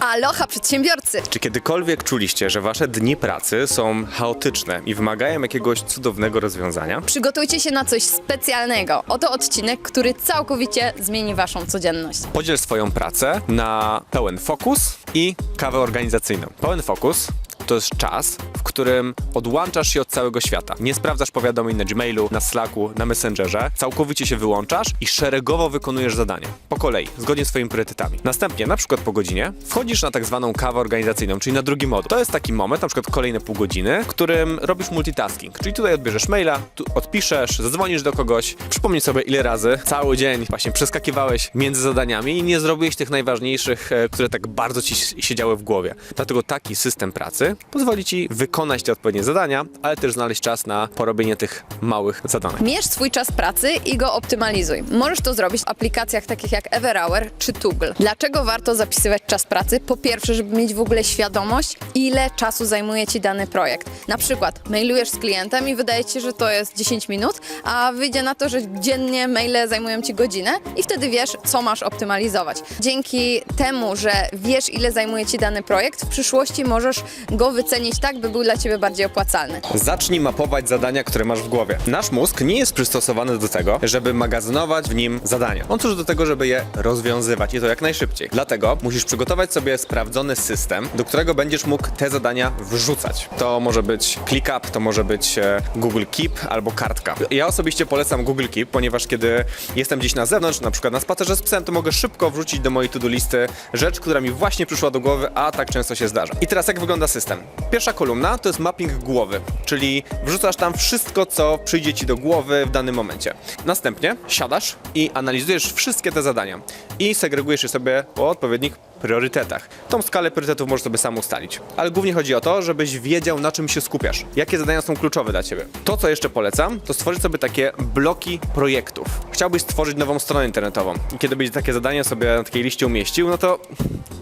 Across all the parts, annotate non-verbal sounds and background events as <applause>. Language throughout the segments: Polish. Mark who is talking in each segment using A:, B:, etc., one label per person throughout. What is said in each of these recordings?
A: Aloha przedsiębiorcy!
B: Czy kiedykolwiek czuliście, że wasze dni pracy są chaotyczne i wymagają jakiegoś cudownego rozwiązania?
A: Przygotujcie się na coś specjalnego. Oto odcinek, który całkowicie zmieni waszą codzienność.
B: Podziel swoją pracę na pełen fokus i kawę organizacyjną. Pełen fokus to jest czas, którym odłączasz się od całego świata. Nie sprawdzasz powiadomień na Gmailu, na Slacku, na Messengerze, całkowicie się wyłączasz i szeregowo wykonujesz zadanie. Po kolei, zgodnie z swoimi priorytetami. Następnie, na przykład po godzinie, wchodzisz na tak zwaną kawę organizacyjną, czyli na drugi moduł. To jest taki moment, na przykład kolejne pół godziny, w którym robisz multitasking. Czyli tutaj odbierzesz maila, tu odpiszesz, zadzwonisz do kogoś, przypomnij sobie ile razy cały dzień właśnie przeskakiwałeś między zadaniami i nie zrobiłeś tych najważniejszych, e, które tak bardzo ci siedziały w głowie. Dlatego taki system pracy pozwoli ci wykonać te odpowiednie zadania, ale też znaleźć czas na porobienie tych małych zadanek.
A: Mierz swój czas pracy i go optymalizuj. Możesz to zrobić w aplikacjach takich jak Everhour czy Toggle. Dlaczego warto zapisywać czas pracy? Po pierwsze, żeby mieć w ogóle świadomość, ile czasu zajmuje ci dany projekt. Na przykład mailujesz z klientem i wydaje ci się, że to jest 10 minut, a wyjdzie na to, że dziennie maile zajmują ci godzinę i wtedy wiesz, co masz optymalizować. Dzięki temu, że wiesz, ile zajmuje ci dany projekt, w przyszłości możesz go wycenić tak, by był dla ciebie bardziej opłacalny.
B: Zacznij mapować zadania, które masz w głowie. Nasz mózg nie jest przystosowany do tego, żeby magazynować w nim zadania. On służy do tego, żeby je rozwiązywać i to jak najszybciej. Dlatego musisz przygotować sobie sprawdzony system, do którego będziesz mógł te zadania wrzucać. To może być ClickUp, to może być e, Google Keep albo kartka. Ja osobiście polecam Google Keep, ponieważ kiedy jestem gdzieś na zewnątrz, na przykład na spacerze z psem, to mogę szybko wrzucić do mojej to-do listy rzecz, która mi właśnie przyszła do głowy, a tak często się zdarza. I teraz jak wygląda system? Pierwsza kolumna to jest mapping głowy, czyli wrzucasz tam wszystko, co przyjdzie ci do głowy w danym momencie. Następnie siadasz i analizujesz wszystkie te zadania i segregujesz je sobie po odpowiednich priorytetach. Tą skalę priorytetów możesz sobie sam ustalić. Ale głównie chodzi o to, żebyś wiedział, na czym się skupiasz. Jakie zadania są kluczowe dla ciebie. To, co jeszcze polecam, to stworzyć sobie takie bloki projektów. Chciałbyś stworzyć nową stronę internetową. I kiedy będzie takie zadanie sobie na takiej liście umieścił, no to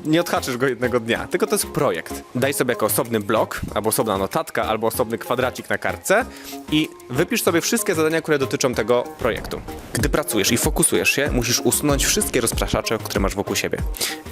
B: nie odhaczysz go jednego dnia, tylko to jest projekt. Daj sobie jako osobny blok, albo osobna notatka, albo osobny kwadracik na kartce i wypisz sobie wszystkie zadania, które dotyczą tego projektu. Gdy pracujesz i fokusujesz się, musisz usunąć wszystkie rozpraszacze, które masz wokół siebie.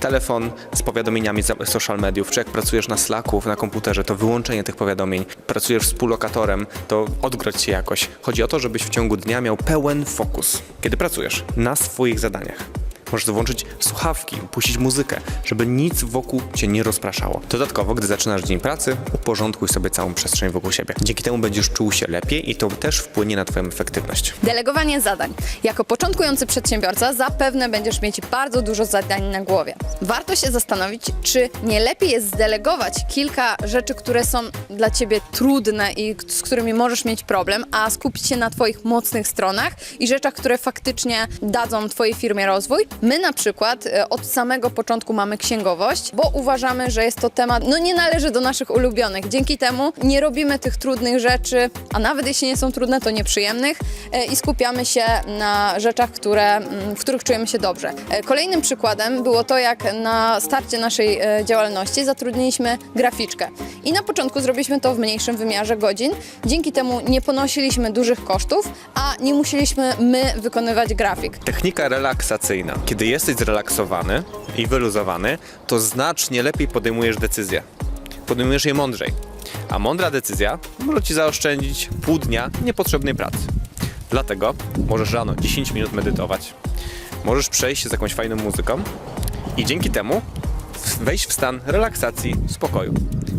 B: Telefon z powiadomieniami z social mediów, czy jak pracujesz na Slacku, na komputerze, to wyłączenie tych powiadomień. Pracujesz z współlokatorem, to odgroć się jakoś. Chodzi o to, żebyś w ciągu dnia miał pełen fokus. Kiedy pracujesz na swoich zadaniach, Możesz włączyć słuchawki, puścić muzykę, żeby nic wokół cię nie rozpraszało. Dodatkowo, gdy zaczynasz dzień pracy, uporządkuj sobie całą przestrzeń wokół siebie. Dzięki temu będziesz czuł się lepiej i to też wpłynie na twoją efektywność.
A: Delegowanie zadań. Jako początkujący przedsiębiorca zapewne będziesz mieć bardzo dużo zadań na głowie. Warto się zastanowić, czy nie lepiej jest zdelegować kilka rzeczy, które są dla ciebie trudne i z którymi możesz mieć problem, a skupić się na twoich mocnych stronach i rzeczach, które faktycznie dadzą twojej firmie rozwój. My na przykład e, od samego początku mamy księgowość, bo uważamy, że jest to temat, no nie należy do naszych ulubionych. Dzięki temu nie robimy tych trudnych rzeczy, a nawet jeśli nie są trudne, to nieprzyjemnych e, i skupiamy się na rzeczach, które, mm, w których czujemy się dobrze. E, Kolejnym przykładem było to, jak na starcie naszej działalności zatrudniliśmy graficzkę. I na początku zrobiliśmy to w mniejszym wymiarze godzin. Dzięki temu nie ponosiliśmy dużych kosztów, a nie musieliśmy my wykonywać grafik.
B: Technika relaksacyjna. Kiedy jesteś zrelaksowany i wyluzowany, to znacznie lepiej podejmujesz decyzje. Podejmujesz je mądrzej. A mądra decyzja może ci zaoszczędzić pół dnia niepotrzebnej pracy. Dlatego możesz rano 10 minut medytować. Możesz przejść się z jakąś fajną muzyką i dzięki temu wejść w stan relaksacji, spokoju.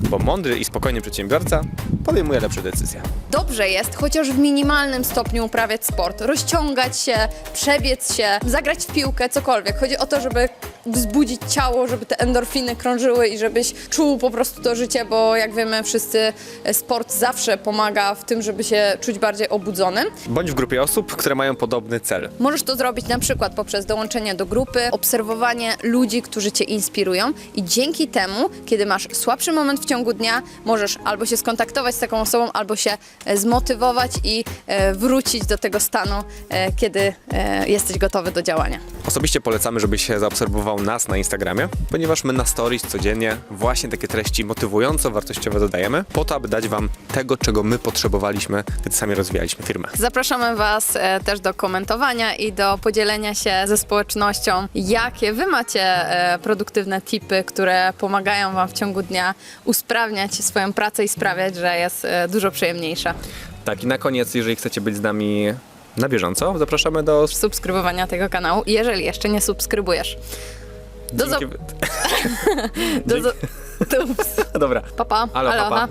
B: Bo mądry i spokojny przedsiębiorca podejmuje lepsze decyzje.
A: Dobrze jest chociaż w minimalnym stopniu uprawiać sport, rozciągać się, przebiec się, zagrać w piłkę, cokolwiek. Chodzi o to, żeby wzbudzić ciało, żeby te endorfiny krążyły i żebyś czuł po prostu to życie, bo jak wiemy wszyscy, e, sport zawsze pomaga w tym, żeby się czuć bardziej obudzonym.
B: Bądź w grupie osób, które mają podobny cel.
A: Możesz to zrobić na przykład poprzez dołączenie do grupy, obserwowanie ludzi, którzy cię inspirują i dzięki temu, kiedy masz słabszy moment w ciągu dnia, możesz albo się skontaktować z taką osobą, albo się e, zmotywować i e, wrócić do tego stanu, kiedy jesteś gotowy do działania.
B: Osobiście polecamy, żebyś się zaobserwował obserwował nas na Instagramie, ponieważ my na stories codziennie właśnie takie treści motywująco wartościowe dodajemy, po to, aby dać Wam tego, czego my potrzebowaliśmy, gdy sami rozwijaliśmy firmę.
A: Zapraszamy Was e, też do komentowania i do podzielenia się ze społecznością, jakie Wy macie e, produktywne tipy, które pomagają Wam w ciągu dnia usprawniać swoją pracę i sprawiać, że jest e, dużo przyjemniejsza.
B: Tak, i na koniec, jeżeli chcecie być z nami na bieżąco, zapraszamy do...
A: Subskrybowania tego kanału, jeżeli jeszcze nie subskrybujesz. Do,
B: Dzięki- <laughs>
A: do, do, <laughs>
B: Dobra.
A: pa, pa. Aloha.
B: papa.